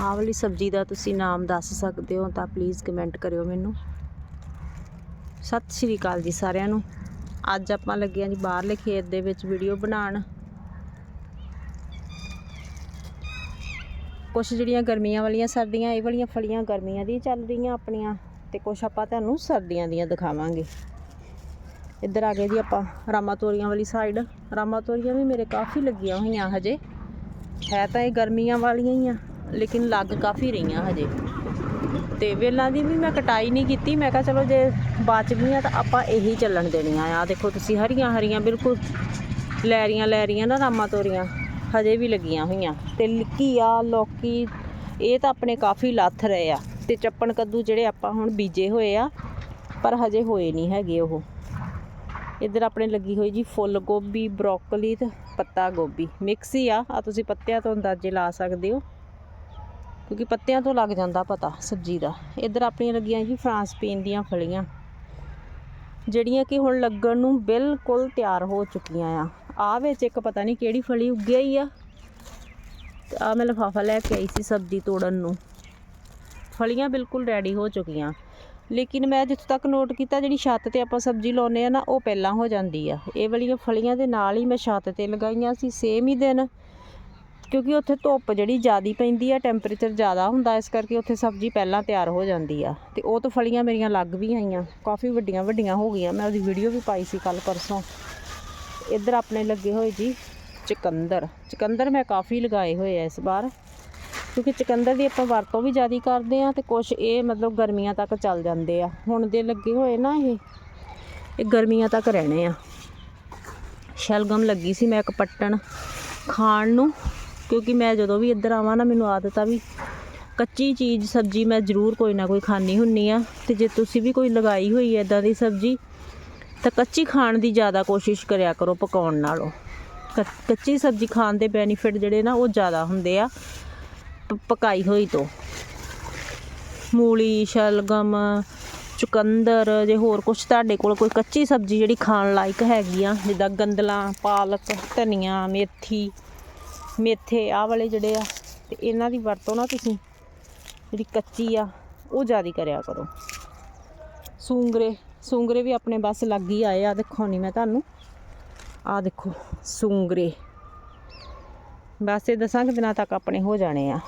ਆਹ ਵਾਲੀ ਸਬਜ਼ੀ ਦਾ ਤੁਸੀਂ ਨਾਮ ਦੱਸ ਸਕਦੇ ਹੋ ਤਾਂ ਪਲੀਜ਼ ਕਮੈਂਟ ਕਰਿਓ ਮੈਨੂੰ। ਸਤਿ ਸ਼੍ਰੀ ਅਕਾਲ ਜੀ ਸਾਰਿਆਂ ਨੂੰ। ਅੱਜ ਆਪਾਂ ਲੱਗੇ ਹਾਂ ਜੀ ਬਾਹਰਲੇ ਖੇਤ ਦੇ ਵਿੱਚ ਵੀਡੀਓ ਬਣਾਉਣ। ਕੁਝ ਜਿਹੜੀਆਂ ਗਰਮੀਆਂ ਵਾਲੀਆਂ ਸਰਦੀਆਂ, ਇਹ ਵਾਲੀਆਂ ਫਲੀਆਂ ਗਰਮੀਆਂ ਦੀ ਚੱਲ ਰਹੀਆਂ ਆਪਣੀਆਂ ਤੇ ਕੁਝ ਆਪਾਂ ਤੁਹਾਨੂੰ ਸਰਦੀਆਂ ਦੀਆਂ ਦਿਖਾਵਾਂਗੇ। ਇੱਧਰ ਆ ਗਏ ਜੀ ਆਪਾਂ ਰਾਮਾ ਤੋਰੀਆਂ ਵਾਲੀ ਸਾਈਡ ਰਾਮਾ ਤੋਰੀਆਂ ਵੀ ਮੇਰੇ ਕਾਫੀ ਲੱਗੀਆਂ ਹੋਈਆਂ ਹਜੇ। ਹੈ ਤਾਂ ਇਹ ਗਰਮੀਆਂ ਵਾਲੀਆਂ ਹੀ ਆ। ਲੇਕਿਨ ਲੱਗ ਕਾਫੀ ਰਹੀਆਂ ਹਜੇ। ਤੇ ਵੇਲਾਂ ਦੀ ਵੀ ਮੈਂ ਕਟਾਈ ਨਹੀਂ ਕੀਤੀ। ਮੈਂ ਕਿਹਾ ਚਲੋ ਜੇ ਬਚ ਗਈਆਂ ਤਾਂ ਆਪਾਂ ਇਹੀ ਚੱਲਣ ਦੇਣੀਆਂ ਆ। ਦੇਖੋ ਤੁਸੀਂ ਹਰੀਆਂ ਹਰੀਆਂ ਬਿਲਕੁਲ ਲੈਰੀਆਂ ਲੈਰੀਆਂ ਨਾ ਰਾਮਾ ਤੋਰੀਆਂ ਹਜੇ ਵੀ ਲੱਗੀਆਂ ਹੋਈਆਂ। ਤੇ ਘੀਆ ਲੋਕੀ, ਇਹ ਤਾਂ ਆਪਣੇ ਕਾਫੀ ਲੱਥ ਰਹੇ ਆ। ਤੇ ਚੱਪਣ ਕੱਦੂ ਜਿਹੜੇ ਆਪਾਂ ਹੁਣ ਬੀਜੇ ਹੋਏ ਆ, ਪਰ ਹਜੇ ਹੋਏ ਨਹੀਂ ਹੈਗੇ ਉਹ। ਇੱਧਰ ਆਪਣੇ ਲੱਗੀ ਹੋਈ ਜੀ ਫੁੱਲ ਗੋਭੀ, ਬਰੋਕਲੀ ਤੇ ਪੱਤਾ ਗੋਭੀ। ਮਿਕਸ ਹੀ ਆ। ਆ ਤੁਸੀਂ ਪੱਤਿਆਂ ਤੋਂ ਅੰਦਾਜ਼ੇ ਲਾ ਸਕਦੇ ਹੋ। ਕਿਉਂਕਿ ਪੱਤਿਆਂ ਤੋਂ ਲੱਗ ਜਾਂਦਾ ਪਤਾ ਸਬਜ਼ੀ ਦਾ। ਇੱਧਰ ਆਪਣੀਆਂ ਲੱਗੀਆਂ ਜੀ ਫਰਾਂਸ ਪੀਨ ਦੀਆਂ ਫਲੀਆਂ, ਜਿਹੜੀਆਂ ਕਿ ਹੁਣ ਲੱਗਣ ਨੂੰ ਬਿਲਕੁਲ ਤਿਆਰ ਹੋ ਚੁੱਕੀਆਂ ਆ। ਆ ਵਿੱਚ ਇੱਕ ਪਤਾ ਨਹੀਂ ਕਿਹੜੀ ਫਲੀ ਉੱਗਿਆ ਹੀ ਆ। ਤੇ ਆ ਮੈਂ ਲਿਫਾਫਾ ਲੈ ਕੇ ਆਈ ਸੀ ਸਬਜ਼ੀ ਤੋੜਨ ਨੂੰ। ਫਲੀਆਂ ਬਿਲਕੁਲ ਰੈਡੀ ਹੋ ਚੁੱਕੀਆਂ। ਲੇਕਿਨ ਮੈਂ ਜਿੱਥੋਂ ਤੱਕ ਨੋਟ ਕੀਤਾ ਜਿਹੜੀ ਛੱਤ ਤੇ ਆਪਾਂ ਸਬਜ਼ੀ ਲਾਉਨੇ ਆ ਨਾ, ਉਹ ਪਹਿਲਾਂ ਹੋ ਜਾਂਦੀ ਆ। ਇਹ ਵਾਲੀਆਂ ਫਲੀਆਂ ਦੇ ਨਾਲ ਹੀ ਮੈਂ ਛੱਤ ਤੇ ਲਗਾਈਆਂ ਸੀ ਸੇਮ ਹੀ ਦਿਨ। ਕਿਉਂਕਿ ਉੱਥੇ ਧੁੱਪ ਜਿਹੜੀ ਜ਼ਿਆਦੀ ਪੈਂਦੀ ਆ ਟੈਂਪਰੇਚਰ ਜ਼ਿਆਦਾ ਹੁੰਦਾ, ਇਸ ਕਰਕੇ ਉੱਥੇ ਸਬਜ਼ੀ ਪਹਿਲਾਂ ਤਿਆਰ ਹੋ ਜਾਂਦੀ ਆ। ਤੇ ਉਹ ਤੋਂ ਫਲੀਆਂ ਮੇਰੀਆਂ ਲੱਗ ਵੀ ਆਈਆਂ, ਕਾਫੀ ਵੱਡੀਆਂ ਵੱਡੀਆਂ ਹੋ ਗਈਆਂ। ਮੈਂ ਉਹਦੀ ਵੀਡੀਓ ਵੀ ਪਾਈ ਸੀ ਕੱਲ ਪਰਸੋਂ। ਇੱਧਰ ਆਪਣੇ ਲੱਗੇ ਹੋਏ ਜੀ ਚੁਕੰਦਰ। ਚੁਕੰਦਰ ਮੈਂ ਕਾਫੀ ਲਗਾਏ ਹੋਏ ਆ ਇਸ ਵਾਰ, ਕਿਉਂਕਿ ਚੁਕੰਦਰ ਦੀ ਆਪਾਂ ਵਰਤੋਂ ਵੀ ਜ਼ਿਆਦਾ ਕਰਦੇ ਆ ਤੇ ਕੁਝ ਇਹ ਮਤਲਬ ਗਰਮੀਆਂ ਤੱਕ ਚੱਲ ਜਾਂਦੇ ਆ। ਹੁਣ ਦੇ ਲੱਗੇ ਹੋਏ ਨਾ ਇਹ ਇਹ ਗਰਮੀਆਂ ਤੱਕ ਰਹਿਣੇ ਆ। ਸ਼ਲਗਮ ਲੱਗੀ ਸੀ ਮੈਂ ਇੱਕ ਪੱਟਣ ਖਾਣ ਨੂੰ। ਕਿਉਂਕਿ ਮੈਂ ਜਦੋਂ ਵੀ ਇੱਧਰ ਆਵਾਂ ਨਾ, ਮੈਨੂੰ ਆਦਤ ਆ ਵੀ ਕੱਚੀ ਚੀਜ਼, ਸਬਜ਼ੀ ਮੈਂ ਜ਼ਰੂਰ ਕੋਈ ਨਾ ਕੋਈ ਖਾਣੀ ਹੁੰਨੀ ਆ। ਤੇ ਜੇ ਤੁਸੀਂ ਵੀ ਕੋਈ ਲਗਾਈ ਹੋਈ ਹੈ ਇਦਾਂ ਦੀ ਸਬਜ਼ੀ, ਤਾਂ ਕੱਚੀ ਖਾਣ ਦੀ ਜ਼ਿਆਦਾ ਕੋਸ਼ਿਸ਼ ਕਰਿਆ ਕਰੋ ਪਕਾਉਣ ਨਾਲੋਂ। ਕੱਚੀ ਸਬਜ਼ੀ ਖਾਣ ਦੇ ਬੈਨੀਫਿਟ ਜਿਹੜੇ ਨਾ, ਉਹ ਜ਼ਿਆਦਾ ਹੁੰਦੇ ਆ ਪਕਾਈ ਹੋਈ ਤੋਂ। ਮੂਲੀ, ਸ਼ਲਗਮ, ਚੁਕੰਦਰ, ਜੇ ਹੋਰ ਕੁਝ ਤੁਹਾਡੇ ਕੋਲ ਕੋਈ ਕੱਚੀ ਸਬਜ਼ੀ ਜਿਹੜੀ ਖਾਣ ਲਾਇਕ ਹੈਗੀ ਆ, ਜਿੱਦਾਂ ਗੰਦਲਾਂ, ਪਾਲਕ, ਧਨੀਆ, ਮੇਥੀ ਮੇਥੇ ਆਹ ਵਾਲੇ ਜਿਹੜੇ ਆ, ਤੇ ਇਹਨਾਂ ਦੀ ਵਰਤੋਂ ਨਾ ਤੁਸੀਂ ਜਿਹੜੀ ਕੱਚੀ ਆ, ਉਹ ਜ਼ਿਆਦਾ ਕਰਿਆ ਕਰੋ। ਸੂੰਗਰੇ ਸੂੰਗਰੇ ਵੀ ਆਪਣੇ ਬਸ ਲੱਗ ਹੀ ਆਏ ਆ ਦਿਖਾਉਣੀ ਮੈਂ ਤੁਹਾਨੂੰ। ਆ ਦੇਖੋ, ਸੂੰਗਰੇ। ਬਸ ਇਹ ਦਸਾਂ ਕੁ ਦਿਨਾਂ ਤੱਕ ਆਪਣੇ ਹੋ ਜਾਣੇ ਆ।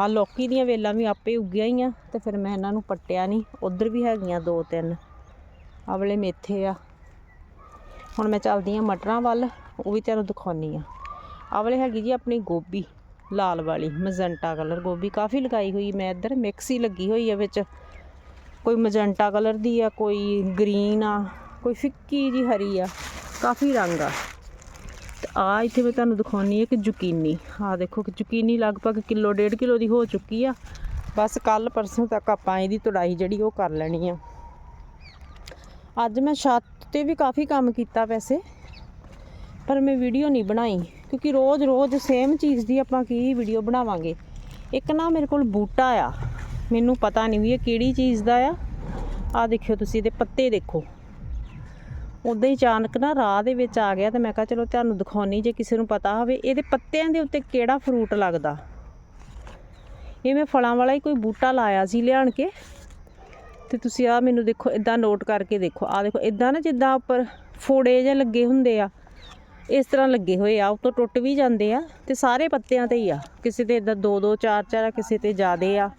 ਆ ਲੌਕੀ ਦੀਆਂ ਵੇਲਾਂ ਵੀ ਆਪੇ ਉੱਗੀਆਂ ਹੀ ਆ, ਤੇ ਫਿਰ ਮੈਂ ਇਹਨਾਂ ਨੂੰ ਪੱਟਿਆ ਨਹੀਂ ਉਧਰ ਵੀ ਹੈਗੀਆਂ ਦੋ ਤਿੰਨ। ਆਹ ਵਾਲੇ ਮੇਥੇ ਆ। ਹੁਣ ਮੈਂ ਚੱਲਦੀ ਆ ਮਟਰਾਂ ਵੱਲ, ਉਹ ਵੀ ਤੁਹਾਨੂੰ ਦਿਖਾਉਣੀ ਆ। ਆਹ ਵਾਲੇ ਹੈਗੀ ਜੀ ਆਪਣੀ ਗੋਭੀ, ਲਾਲ ਵਾਲੀ, ਮਜੈਂਟਾ ਕਲਰ ਗੋਭੀ। ਕਾਫੀ ਲਗਾਈ ਹੋਈ ਮੈਂ ਇੱਧਰ, ਮਿਕਸ ਹੀ ਲੱਗੀ ਹੋਈ ਆ ਵਿੱਚ। ਕੋਈ ਮਜੈਂਟਾ ਕਲਰ ਦੀ ਆ, ਕੋਈ ਗ੍ਰੀਨ ਆ, ਕੋਈ ਫਿੱਕੀ ਜੀ ਹਰੀ ਆ, ਕਾਫੀ ਰੰਗ ਆ। ਤੇ ਆ ਇੱਥੇ ਮੈਂ ਤੁਹਾਨੂੰ ਦਿਖਾਉਣੀ ਹੈ ਕਿ ਜ਼ੁਕੀਨੀ। ਆ ਦੇਖੋ ਕਿ ਜ਼ੁਕੀਨੀ ਲਗਭਗ ਕਿਲੋ, ਡੇਢ ਕਿਲੋ ਦੀ ਹੋ ਚੁੱਕੀ ਆ। ਬਸ ਕੱਲ ਪਰਸੋਂ ਤੱਕ ਆਪਾਂ ਇਹਦੀ ਤੁੜਾਈ ਜਿਹੜੀ ਉਹ ਕਰ ਲੈਣੀ ਆ। ਅੱਜ ਮੈਂ ਛੱਤ ਤੇ ਵੀ ਕਾਫੀ ਕੰਮ ਕੀਤਾ ਵੈਸੇ, ਪਰ ਮੈਂ ਵੀਡੀਓ ਨਹੀਂ ਬਣਾਈ। ਕਿਉਂਕਿ ਰੋਜ਼-ਰੋਜ਼ ਸੇਮ ਚੀਜ਼ ਦੀ ਆਪਾਂ ਕੀ ਵੀਡੀਓ ਬਣਾਵਾਂਗੇ। ਇੱਕ ਨਾ ਮੇਰੇ ਕੋਲ ਬੂਟਾ ਆ। ਮੈਨੂੰ ਪਤਾ ਨਹੀਂ ਵੀ ਇਹ ਕਿਹੜੀ ਚੀਜ਼ ਦਾ ਆ। ਆ ਦੇਖਿਓ ਤੁਸੀਂ ਇਹਦੇ ਪੱਤੇ ਦੇਖੋ। ਉਦਾਂ ਹੀ ਅਚਾਨਕ ਨਾ ਰਾਹ ਦੇ ਵਿੱਚ ਆ ਗਿਆ ਤੇ ਮੈਂ ਕਿਹਾ ਚਲੋ ਤੁਹਾਨੂੰ ਦਿਖਾਉਣੀ ਜੇ ਕਿਸੇ ਨੂੰ ਪਤਾ ਹੋਵੇ, ਇਹਦੇ ਪੱਤਿਆਂ ਦੇ ਉੱਤੇ ਕਿਹੜਾ ਫਰੂਟ ਲੱਗਦਾ? ਇਹ ਮੈਂ ਫਲਾਂ ਵਾਲਾ ਹੀ ਕੋਈ ਬੂਟਾ ਲਾਇਆ ਸੀ ਲਿਆਣ ਕੇ। ਤੇ ਤੁਸੀਂ ਆ ਮੈਨੂੰ ਦੇਖੋ ਇਦਾਂ ਨੋਟ ਕਰਕੇ ਦੇਖੋ। ਆ ਦੇਖੋ ਇਦਾਂ ਨਾ ਜਿੱਦਾਂ ਉੱਪਰ ਫੋੜੇ ਜਿਹੇ ਲੱਗੇ ਹੁੰਦੇ ਆ। ਇਸ ਤਰ੍ਹਾਂ ਲੱਗੇ ਹੋਏ ਆ ਉੱਤੋਂ ਟੁੱਟ ਵੀ ਜਾਂਦੇ ਆ ਤੇ ਸਾਰੇ ਪੱਤਿਆਂ ਤੇ ਹੀ ਆ। ਕਿਸੇ ਤੇ ਇਦਾਂ ਦੋ ਦੋ, ਚਾਰ ਚਾਰ ਆ, ਕਿਸੇ ਤੇ ਜ਼ਿਆਦੇ ਆ।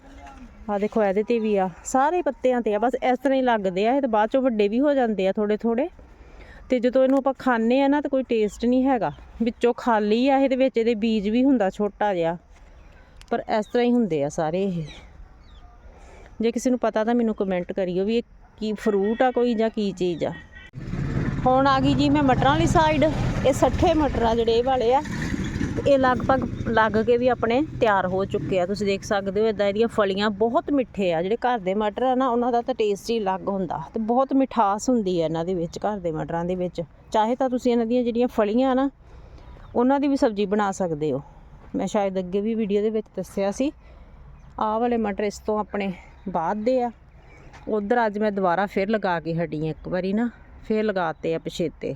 ਆ ਦੇਖੋ, ਇਹਦੇ ਤੇ ਵੀ ਆ। ਸਾਰੇ ਪੱਤਿਆਂ ਤੇ ਆ। ਬਸ ਇਸ ਤਰ੍ਹਾਂ ਹੀ ਲੱਗਦੇ ਆ, ਇਹ ਤਾਂ ਬਾਅਦ ਚੋਂ ਵੱਡੇ ਵੀ ਹੋ ਜਾਂਦੇ ਆ ਥੋੜੇ ਥੋੜੇ ਤੇ ਜਦੋਂ ਇਹਨੂੰ ਆਪਾਂ ਖਾਂਦੇ ਆ ਨਾ, ਤਾਂ ਕੋਈ ਟੇਸਟ ਨਹੀਂ ਹੈਗਾ। ਵਿੱਚੋਂ ਖਾਲੀ ਆ ਇਹਦੇ ਵਿੱਚ ਇਹਦੇ ਬੀਜ ਵੀ ਹੁੰਦਾ, ਛੋਟਾ ਜਿਹਾ। ਪਰ ਇਸ ਤਰ੍ਹਾਂ ਹੀ ਹੁੰਦੇ ਆ ਸਾਰੇ ਇਹ। ਜੇ ਕਿਸੇ ਨੂੰ ਪਤਾ ਤਾਂ ਮੈਨੂੰ ਕਮੈਂਟ ਕਰਿਓ ਵੀ ਇਹ ਕੀ ਫਰੂਟ ਆ ਕੋਈ ਜਾਂ ਕੀ ਚੀਜ਼ ਆ। ਹੁਣ ਆ ਗਈ ਜੀ ਮੈਂ ਮਟਰਾਂ ਵਾਲੀ ਸਾਈਡ ਇਹ 60 ਮਟਰ ਆ ਜਿਹੜੇ ਇਹ ਵਾਲੇ ਆ ਤੇ ਇਹ ਲਗਭਗ ਲੱਗ ਕੇ ਵੀ ਆਪਣੇ ਤਿਆਰ ਹੋ ਚੁੱਕੇ ਆ। ਤੁਸੀਂ ਦੇਖ ਸਕਦੇ ਹੋ ਇਦਾਂ ਇਹਦੀਆਂ ਫਲੀਆਂ ਬਹੁਤ ਮਿੱਠੇ ਆ। ਜਿਹੜੇ ਘਰ ਦੇ ਮਟਰ ਆ ਨਾ, ਉਹਨਾਂ ਦਾ ਤਾਂ ਟੇਸਟ ਹੀ ਅਲੱਗ ਹੁੰਦਾ ਤੇ ਬਹੁਤ ਮਿਠਾਸ ਹੁੰਦੀ ਹੈ ਇਹਨਾਂ ਦੇ ਵਿੱਚ, ਘਰ ਦੇ ਮਟਰਾਂ ਦੇ ਵਿੱਚ। ਚਾਹੇ ਤਾਂ ਤੁਸੀਂ ਇਹਨਾਂ ਦੀਆਂ ਜਿਹੜੀਆਂ ਫਲੀਆਂ ਨਾ, ਉਹਨਾਂ ਦੀ ਵੀ ਸਬਜ਼ੀ ਬਣਾ ਸਕਦੇ ਹੋ। ਮੈਂ ਸ਼ਾਇਦ ਅੱਗੇ ਵੀ ਵੀਡੀਓ ਦੇ ਵਿੱਚ ਦੱਸਿਆ ਸੀ, ਆਹ ਵਾਲੇ ਮਟਰ ਇਸ ਤੋਂ ਆਪਣੇ ਬਾਅਦ ਦੇ ਆ। ਉਧਰ ਅੱਜ ਮੈਂ ਦੁਬਾਰਾ ਫਿਰ ਲਗਾ ਕੇ ਹਟੀ ਹਾਂ ਇੱਕ ਵਾਰੀ ਨਾ, ਫਿਰ ਲਗਾਤੇ ਆ ਪਛੇਤੇ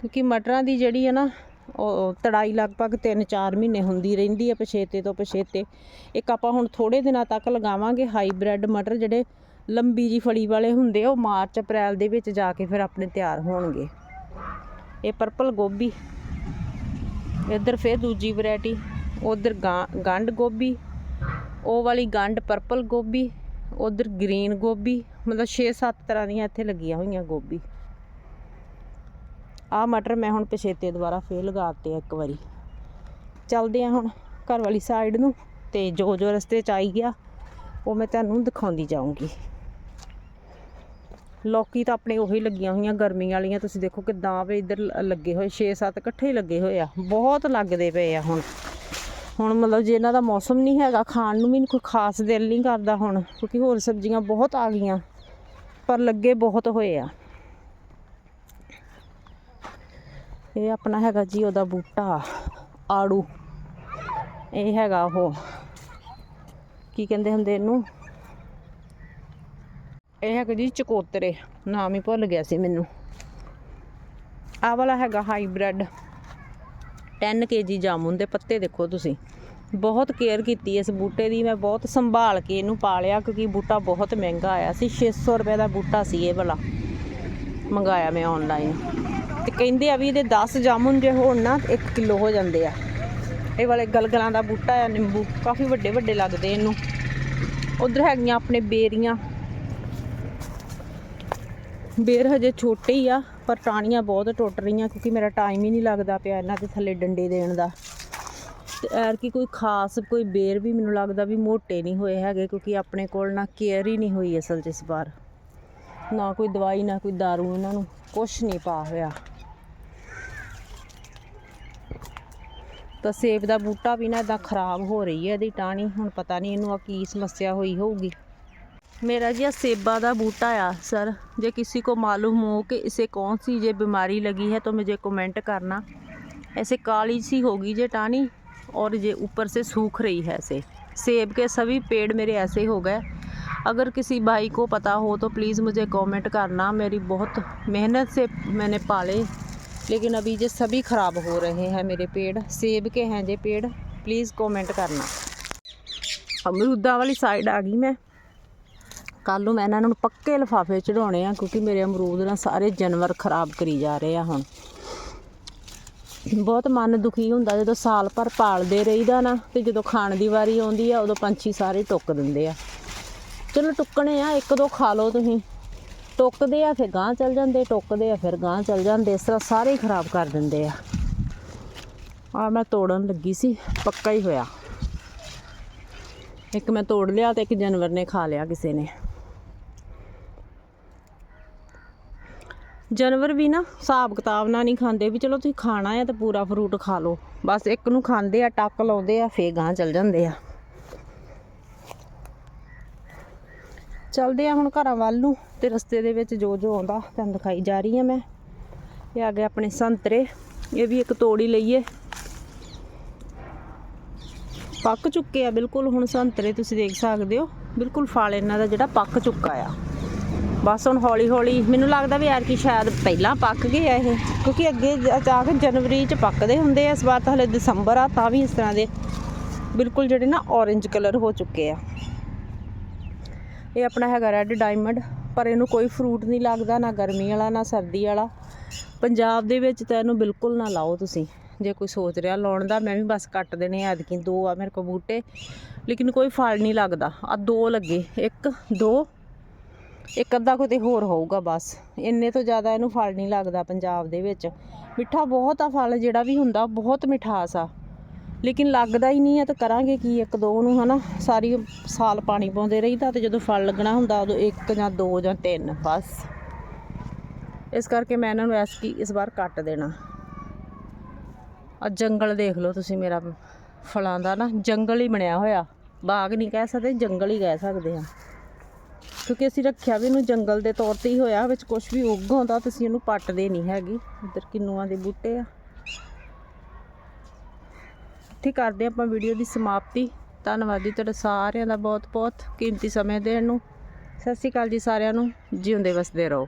ਕਿਉਂਕਿ ਮਟਰਾਂ ਦੀ ਜਿਹੜੀ ਹੈ ਨਾ, ਉਹ ਤੜਾਈ ਲਗਭਗ 3-4 ਮਹੀਨੇ ਹੁੰਦੀ ਰਹਿੰਦੀ ਹੈ ਪਛੇਤੇ ਤੋਂ ਪਛੇਤੇ। ਇੱਕ ਆਪਾਂ ਹੁਣ ਥੋੜੇ ਦਿਨਾਂ ਤੱਕ ਲਗਾਵਾਂਗੇ ਹਾਈਬ੍ਰਿਡ ਮਟਰ ਜਿਹੜੇ ਲੰਬੀ ਜੀ ਫਲੀ ਵਾਲੇ ਹੁੰਦੇ ਆ ਉਹ ਮਾਰਚ, ਅਪ੍ਰੈਲ ਦੇ ਵਿੱਚ ਜਾ ਕੇ ਫਿਰ ਆਪਣੇ ਤਿਆਰ ਹੋਣਗੇ। ਇਹ ਪਰਪਲ ਗੋਭੀ, ਇੱਧਰ ਫਿਰ ਦੂਜੀ ਵੈਰਾਈਟੀ ਉਧਰ ਗੰਢ ਗੋਭੀ, ਉਹ ਵਾਲੀ ਗੰਢ ਪਰਪਲ ਗੋਭੀ, ਉਧਰ ਗ੍ਰੀਨ ਗੋਭੀ, ਮਤਲਬ 6-7 ਤਰ੍ਹਾਂ ਦੀਆਂ ਇੱਥੇ ਲੱਗੀਆਂ ਹੋਈਆਂ ਗੋਭੀ। ਆ ਮਟਰ ਮੈਂ ਹੁਣ ਪਛੇਤੇ ਦੁਬਾਰਾ ਫੇਰ ਲਗਾਤੇ ਆ ਇੱਕ ਵਾਰੀ। ਚੱਲਦੇ ਆ ਹੁਣ ਘਰ ਵਾਲੀ ਸਾਈਡ ਨੂੰ ਤੇ ਜੋ ਜੋ ਰਸਤੇ ਚ ਆਈ ਗਿਆ, ਉਹ ਮੈਂ ਤੁਹਾਨੂੰ ਦਿਖਾਉਂਦੀ ਜਾਊਂਗੀ। ਲੋਕੀ ਤਾਂ ਆਪਣੇ ਉਹੀ ਲੱਗੀਆਂ ਹੋਈਆਂ, ਗਰਮੀ ਵਾਲੀਆਂ। ਤੁਸੀਂ ਦੇਖੋ ਕਿਦਾਂ ਵੇ ਇੱਧਰ ਲ- ਲੱਗੇ ਹੋਏ 6-7 ਇਕੱਠੇ ਲੱਗੇ ਹੋਏ ਆ। ਬਹੁਤ ਲੱਗਦੇ ਪਏ ਆ ਹੁਣ। ਹੁਣ ਮਤਲਬ ਜੇ ਇਹਨਾਂ ਦਾ ਮੌਸਮ ਨਹੀਂ ਹੈਗਾ, ਖਾਣ ਨੂੰ ਵੀ ਕੋਈ ਖਾਸ ਦਿਲ ਨਹੀਂ ਕਰਦਾ ਹੁਣ, ਕਿਉਂਕਿ ਹੋਰ ਸਬਜ਼ੀਆਂ ਬਹੁਤ ਆ ਗਈਆਂ। ਪਰ ਲੱਗੇ ਬਹੁਤ ਹੋਏ ਆ। ਇਹ ਆਪਣਾ ਹੈਗਾ ਜੀ ਉਹਦਾ ਬੂਟਾ, ਆੜੂ। ਇਹ ਹੈਗਾ ਉਹ। ਕੀ ਕਹਿੰਦੇ ਹੁੰਦੇ ਇਹਨੂੰ? ਇਹ ਹੈਗਾ ਜੀ ਚਕੋਤਰੇ। ਨਾਮ ਹੀ ਭੁੱਲ ਗਿਆ ਸੀ ਮੈਨੂੰ। ਆਹ ਵਾਲਾ ਹੈਗਾ ਹਾਈਬ੍ਰਿਡ। 10 ਕੇਜੀ ਜਾਮੁਨ ਦੇ ਪੱਤੇ ਦੇਖੋ ਤੁਸੀਂ। ਬਹੁਤ ਕੇਅਰ ਕੀਤੀ ਇਸ ਬੂਟੇ ਦੀ। ਮੈਂ ਬਹੁਤ ਸੰਭਾਲ ਕੇ ਇਹਨੂੰ ਪਾਲਿਆ ਕਿਉਂਕਿ ਬੂਟਾ ਬਹੁਤ ਮਹਿੰਗਾ ਆਇਆ ਸੀ। 600 ਰੁਪਏ ਦਾ ਬੂਟਾ ਸੀ ਇਹ ਵਾਲਾ। ਮੰਗਾਇਆ ਮੈਂ ਆਨਲਾਈਨ ਤੇ ਕਹਿੰਦੇ ਆ ਵੀ ਇਹਦੇ 10 ਜਾਮੁਨ ਜੇ ਹੋਣ ਨਾ 1 ਕਿਲੋ ਹੋ ਜਾਂਦੇ ਆ। ਇਹ ਵਾਲੇ ਗਲਗਲਾਂ ਦਾ ਬੂਟਾ ਆ, ਨਿੰਬੂ। ਕਾਫੀ ਵੱਡੇ ਵੱਡੇ ਲੱਗਦੇ ਇਹਨੂੰ। ਉਧਰ ਹੈਗੀਆਂ ਆਪਣੇ ਬੇਰੀਆਂ। ਬੇਰ ਹਜੇ ਛੋਟੇ ਹੀ ਆ, ਪਰ ਟਾਹਣੀਆਂ ਬਹੁਤ ਟੁੱਟ ਰਹੀਆਂ, ਕਿਉਂਕਿ ਮੇਰਾ ਟਾਈਮ ਹੀ ਨਹੀਂ ਲੱਗਦਾ ਪਿਆ ਇਹਨਾਂ ਦੇ ਥੱਲੇ ਡੰਡੇ ਦੇਣ ਦਾ। ਤੇ ਐਰ ਕੀ ਕੋਈ ਖਾਸ ਕੋਈ ਬੇਰ ਵੀ ਮੈਨੂੰ ਲੱਗਦਾ ਵੀ ਮੋਟੇ ਨਹੀਂ ਹੋਏ ਹੈਗੇ, ਕਿਉਂਕਿ ਆਪਣੇ ਕੋਲ ਨਾ ਕੇਅਰ ਹੀ ਨਹੀਂ ਹੋਈ ਅਸਲ 'ਚ ਇਸ ਵਾਰ। ਨਾ ਕੋਈ ਦਵਾਈ, ਨਾ ਕੋਈ ਦਾਰੂ ਇਹਨਾਂ ਨੂੰ, ਕੁਛ ਨਹੀਂ ਪਾ ਹੋਇਆ। ਤਾਂ ਸੇਬ ਦਾ ਬੂਟਾ ਵੀ ਨਾ ਇਦਾਂ ਖਰਾਬ ਹੋ ਰਹੀ ਹੈ ਇਹਦੀ ਟਾਹਣੀ ਹੁਣ ਪਤਾ ਨਹੀਂ ਇਹਨੂੰ ਆ ਕੀ ਸਮੱਸਿਆ ਹੋਈ ਹੋਊਗੀ मेरा जी सेबा का बूटा आ सर जे किसी को मालूम हो कि इसे कौन सी ये बीमारी लगी है तो मुझे कमेंट करना ऐसे काली सी होगी जे टानी और ये ऊपर से सूख रही है ऐसे सेब के सभी पेड़ मेरे ऐसे हो गए अगर किसी भाई को पता हो तो प्लीज़ मुझे कमेंट करना मेरी बहुत मेहनत से मैंने पाले लेकिन अभी ये सभी ख़राब हो रहे हैं मेरे पेड़ सेब के हैं ये पेड़ प्लीज़ कमेंट करना अमरूदा वाली साइड आ गई मैं ਕੱਲ ਨੂੰ ਮੈਂ ਇਹਨਾਂ ਨੂੰ ਪੱਕੇ ਲਿਫਾਫੇ ਚੜਾਉਣੇ ਆ ਕਿਉਂਕਿ ਮੇਰੇ ਅਮਰੂਦ ਨਾ ਸਾਰੇ ਜਾਨਵਰ ਖਰਾਬ ਕਰੀ ਜਾ ਰਹੇ ਆ ਹੁਣ ਬਹੁਤ ਮਨ ਦੁਖੀ ਹੁੰਦਾ ਜਦੋਂ ਸਾਲ ਭਰ ਪਾਲਦੇ ਰਹੀਦਾ ਨਾ ਤੇ ਜਦੋਂ ਖਾਣ ਦੀ ਵਾਰੀ ਆਉਂਦੀ ਆ ਉਦੋਂ ਪੰਛੀ ਸਾਰੇ ਟੁੱਕ ਦਿੰਦੇ ਆ ਚਲੋ ਟੁੱਕਣੇ ਆ ਇੱਕ ਦੋ ਖਾ ਲਓ ਤੁਸੀਂ ਟੁੱਕਦੇ ਆ, ਫਿਰ ਗਾਂ ਚੱਲ ਜਾਂਦੇ, ਟੁੱਕਦੇ ਆ, ਫਿਰ ਗਾਂ ਚੱਲ ਜਾਂਦੇ, ਇਸ ਤਰ੍ਹਾਂ ਸਾਰੇ ਹੀ ਖਰਾਬ ਕਰ ਦਿੰਦੇ ਆ। ਆ ਮੈਂ ਤੋੜਨ ਲੱਗੀ ਸੀ, ਪੱਕਾ ਹੀ ਹੋਇਆ। ਇੱਕ ਮੈਂ ਤੋੜ ਲਿਆ ਤੇ ਇੱਕ ਜਾਨਵਰ ਨੇ ਖਾ ਲਿਆ ਕਿਸੇ ਨੇ। ਜਾਨਵਰ ਵੀ ਨਾ ਹਿਸਾਬ ਕਿਤਾਬ ਨਾਲ ਨਹੀਂ ਖਾਂਦੇ ਵੀ ਚਲੋ ਤੁਸੀਂ ਖਾਣਾ ਆ ਤਾਂ ਪੂਰਾ ਫਰੂਟ ਖਾ ਲਓ। ਬਸ ਇੱਕ ਨੂੰ ਖਾਂਦੇ ਆ, ਟੱਕ ਲਾਉਂਦੇ ਆ, ਫੇਰ ਗਾਂ ਚਲ ਜਾਂਦੇ ਆ। ਚੱਲਦੇ ਆ ਹੁਣ ਘਰਾਂ ਵੱਲ ਨੂੰ ਤੇ ਰਸਤੇ ਦੇ ਵਿੱਚ ਜੋ ਜੋ ਆਉਂਦਾ ਤੁਹਾਨੂੰ ਦਿਖਾਈ ਜਾ ਰਹੀ ਆ ਮੈਂ। ਇਹ ਆ ਗਏ ਆਪਣੇ ਸੰਤਰੇ, ਇਹ ਵੀ ਇੱਕ ਤੋੜੀ ਲਈਏ ਪੱਕ ਚੁੱਕੇ ਆ ਬਿਲਕੁਲ ਹੁਣ ਸੰਤਰੇ, ਤੁਸੀਂ ਦੇਖ ਸਕਦੇ ਹੋ। ਬਿਲਕੁਲ ਫਲ ਇਹਨਾਂ ਦਾ ਜਿਹੜਾ ਪੱਕ ਚੁੱਕਾ ਆ। ਬਸ ਹੁਣ ਹੌਲੀ ਹੌਲੀ ਮੈਨੂੰ ਲੱਗਦਾ ਵੀ ਯਾਰ ਕਿ ਸ਼ਾਇਦ ਪਹਿਲਾਂ ਪੱਕ ਗਏ ਆ ਇਹ, ਕਿਉਂਕਿ ਅੱਗੇ ਜਾ ਕੇ ਜਨਵਰੀ ਚ ਪੱਕਦੇ ਹੁੰਦੇ ਆ, ਇਸ ਵਾਰ ਤਾਂ ਹਲੇ ਦਸੰਬਰ ਆ, ਤਾਂ ਵੀ ਇਸ ਤਰ੍ਹਾਂ ਦੇ ਬਿਲਕੁਲ ਜਿਹੜੇ ਨਾ orange ਕਲਰ ਹੋ ਚੁੱਕੇ ਆ। ਇਹ ਆਪਣਾ ਹੈਗਾ ਰੈੱਡ ਡਾਇਮੰਡ ਪਰ ਇਹਨੂੰ ਕੋਈ ਫਰੂਟ ਨਹੀਂ ਲੱਗਦਾ, ਨਾ ਗਰਮੀ ਵਾਲਾ, ਨਾ ਸਰਦੀ ਵਾਲਾ। ਪੰਜਾਬ ਦੇ ਵਿੱਚ ਤਾਂ ਇਹਨੂੰ ਬਿਲਕੁਲ ਨਾ ਲਾਓ ਤੁਸੀਂ। ਜੇ ਕੋਈ ਸੋਚ ਰਿਹਾ ਲਾਉਣ ਦਾ, ਮੈਂ ਵੀ ਬਸ ਕੱਟ ਦੇਣੇ ਆ, ਐਤਕੀ ਦੋ ਆ ਮੇਰੇ ਕੋਲ ਬੂਟੇ। ਲੇਕਿਨ ਕੋਈ ਫਲ ਨਹੀਂ ਲੱਗਦਾ। ਆ ਦੋ ਲੱਗੇ। ਇੱਕ, ਦੋ। ਇੱਕ ਅੱਧਾ ਕਿਤੇ ਹੋਰ ਹੋਊਗਾ ਬਸ। ਇੰਨੇ ਤੋਂ ਜ਼ਿਆਦਾ ਇਹਨੂੰ ਫਲ ਨਹੀਂ ਲੱਗਦਾ ਪੰਜਾਬ ਦੇ ਵਿੱਚ। ਮਿੱਠਾ ਬਹੁਤ ਆ ਫਲ, ਜਿਹੜਾ ਵੀ ਹੁੰਦਾ, ਬਹੁਤ ਮਿਠਾਸ ਆ। ਲੇਕਿਨ ਲੱਗਦਾ ਹੀ ਨਹੀਂ ਆ ਤਾਂ ਕਰਾਂਗੇ ਕੀ ਇੱਕ ਦੋ ਨੂੰ, ਹਨਾ? ਸਾਰੀ ਸਾਲ ਪਾਣੀ ਪਾਉਂਦੇ ਰਹੀਦਾ ਤੇ ਜਦੋਂ ਫਲ ਲੱਗਣਾ ਹੁੰਦਾ, ਉਦੋਂ ਇੱਕ ਜਾਂ ਦੋ ਜਾਂ ਤਿੰਨ, ਬਸ। ਇਸ ਕਰਕੇ ਮੈਂ ਇਹਨਾਂ ਨੂੰ ਐਸ ਐਸਕੀ ਇਸ ਵਾਰ ਕੱਟ ਦੇਣਾ। ਆ ਜੰਗਲ ਦੇਖ ਲਓ ਤੁਸੀਂ ਮੇਰਾ ਫਲਾਂ ਦਾ, ਨਾ? ਜੰਗਲ ਹੀ ਬਣਿਆ ਹੋਇਆ। ਬਾਗ ਨਹੀਂ ਕਹਿ ਸਕਦੇ, ਜੰਗਲ ਹੀ ਕਹਿ ਸਕਦੇ ਆ ਕਿਉਂਕਿ ਅਸੀਂ ਰੱਖਿਆ ਵੀ ਇਹਨੂੰ ਜੰਗਲ ਦੇ ਤੌਰ ਤੇ ਹੀ ਹੋਇਆ, ਵਿੱਚ ਕੁਝ ਵੀ ਉੱਗ ਆਉਂਦਾ ਤੁਸੀਂ ਇਹਨੂੰ ਪੱਟਦੇ ਨਹੀਂ ਹੈਗੇ। ਇੱਧਰ ਕਿੰਨੂਆਂ ਦੇ ਬੂਟੇ ਆ। ਇੱਥੇ ਕਰਦੇ ਹਾਂ ਆਪਾਂ ਵੀਡੀਓ ਦੀ ਸਮਾਪਤੀ। ਧੰਨਵਾਦ ਜੀ ਤੁਹਾਡਾ ਸਾਰਿਆਂ ਦਾ ਬਹੁਤ ਬਹੁਤ ਕੀਮਤੀ ਸਮੇਂ ਦੇਣ ਨੂੰ। ਸਤਿ ਸ਼੍ਰੀ ਅਕਾਲ ਜੀ ਸਾਰਿਆਂ ਨੂੰ। ਜਿਉਂਦੇ ਵਸਦੇ ਰਹੋ।